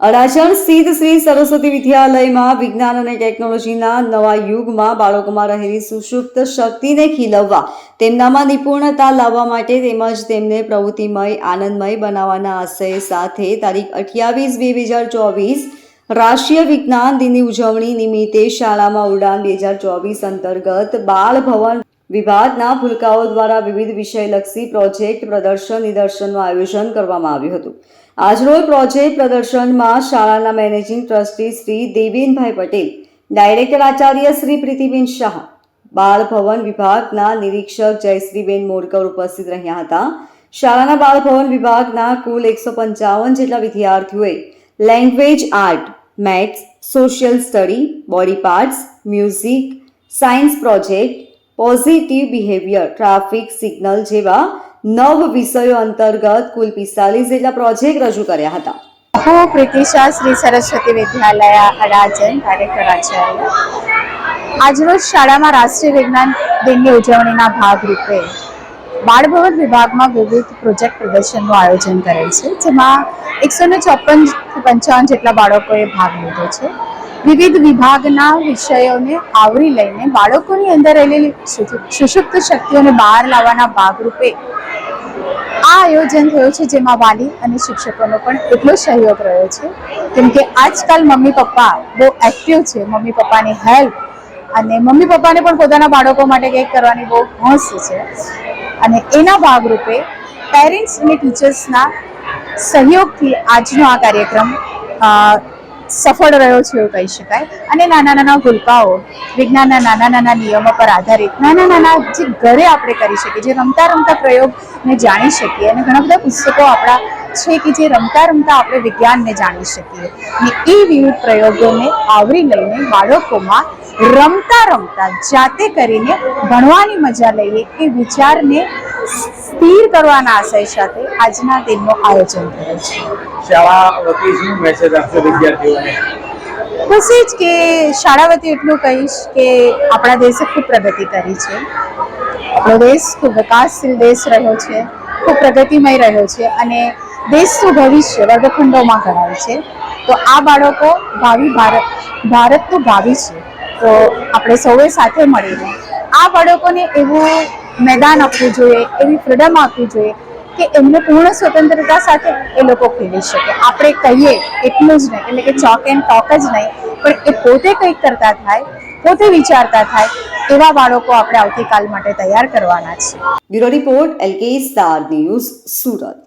અડાજણ સ્થિત શ્રી સરસ્વતી વિદ્યાલયમાં વિજ્ઞાન અને ટેકનોલોજીના નવા યુગમાં બાળકોમાં રહેલી સુષુપ્ત શક્તિને ખીલવવા, તેમનામાં નિપુણતા લાવવા માટે તેમજ તેમને પ્રવૃત્તિમય, આનંદમય બનાવવાના આશય સાથે તારીખ અઠ્યાવીસ બે હજાર ચોવીસ રાષ્ટ્રીય વિજ્ઞાન દિનની ઉજવણી નિમિત્તે શાળામાં ઉડાન બે હજાર ચોવીસ અંતર્ગત બાળ ભવન વિભાગના ભૂલકાઓ દ્વારા વિવિધ વિષયલક્ષી પ્રોજેક્ટ પ્રદર્શન, નિદર્શનનું આયોજન કરવામાં આવ્યું હતું. આજરોજ પ્રોજેક્ટ પ્રદર્શનમાં શાળાના managing trustee Shri Devenbhai Patel, director Acharya Shri Pritiben Shah, બાળ ભવન વિભાગના નિરીક્ષક જયશ્રીબેન મોરકર ઉપસ્થિત રહ્યા હતા. શાળાના બાળ ભવન વિભાગના કુલ એકસો પંચાવન જેટલા વિદ્યાર્થીઓએ language, art, maths, social study, body parts, music, science project positive behaviour traffic signal જેવા નવ વિષયો અંતર્ગત કુલ પિસ્તાલીસ જેટલા પ્રોજેક્ટ રજૂ કર્યા હતા. હું પ્રીતિશા શ્રી સરસ્વતી વિદ્યાલય અડાજન કાર્યકર આચાર્ય આજરોજ શાળામાં રાષ્ટ્રીય વિજ્ઞાન દિનની ઉજવણીના ભાગરૂપે બાળભવન વિભાગમાં વિવિધ પ્રોજેક્ટ પ્રદર્શનનું આયોજન કરેલ છે, જેમાં એકસો ને ચોપન પંચાવન જેટલા બાળકોએ ભાગ લીધો છે. વિવિધ વિભાગના વિષયોને આવરી લઈને બાળકોની અંદર રહેલી સુષુપ્ત શક્તિઓને બહાર લાવવાના ભાગરૂપે આ આયોજન થયું છે, જેમાં વાલી અને શિક્ષકોનો પણ એટલો સહયોગ રહ્યો છે. કેમ કે આજકાલ મમ્મી પપ્પા બહુ એક્ટિવ છે, મમ્મી પપ્પાની હેલ્પ અને મમ્મી પપ્પાને પણ પોતાના બાળકો માટે કંઈક કરવાની બહુ હોંશ છે. અને એના ભાગરૂપે પેરેન્ટ્સ અને ટીચર્સના સહયોગથી આજનો આ કાર્યક્રમ સફળ રહ્યો છે એવું કહી શકાય. અને નાના નાના ભૂલકાઓ, વિજ્ઞાનના નાના નાના નિયમો પર આધારિત નાના નાના જે ઘરે આપણે કરી શકીએ, જે રમતા રમતા પ્રયોગને જાણી શકીએ અને ઘણા બધા પુસ્તકો આપણા છે કે જે રમતા રમતા આપણે વિજ્ઞાનને જાણી શકીએ. અને એ વિવિધ પ્રયોગોને આવરી લઈને બાળકોમાં રમતા રમતા જાતે કરીને ભણવાની મજા લઈએ એ વિચારને સ્થિર કરવાના આશય સાથે આજના દિનનું આયોજન કરે છે. શાળા વતી શું મેસેજ આપશો વિદ્યાર્થીઓને? બસ એ જ કે શાળા વતી એટલું કહીશ કે આપણા દેશે ખૂબ પ્રગતિ કરી છે. આપણો દેશ ખૂબ વિકાસશીલ દેશ રહ્યો છે ખૂબ પ્રગતિમય રહ્યો છે અને દેશનું ભવિષ્ય વર્ગખંડોમાં કરાય છે. તો આ બાળકો ભાવિ ભારત ભારતનું ભાવિ છે. તો આપણે સૌએ સાથે મળીને આ બાળકોને એવું મેદાન આપવું જોઈએ, એવી ફ્રીડમ આપવી જોઈએ કે એમને પૂર્ણ સ્વતંત્રતા સાથે એ લોકો ખેલી શકે. આપણે કહીએ એટલું જ નહીં, એટલે કે ચોક એન્ડ ટોક જ નહીં, પણ એ પોતે કંઈક કરતા થાય, પોતે વિચારતા થાય, એવા બાળકો આપણે આવતીકાલ માટે તૈયાર કરવાના છે. Bureau report LK star news Surat.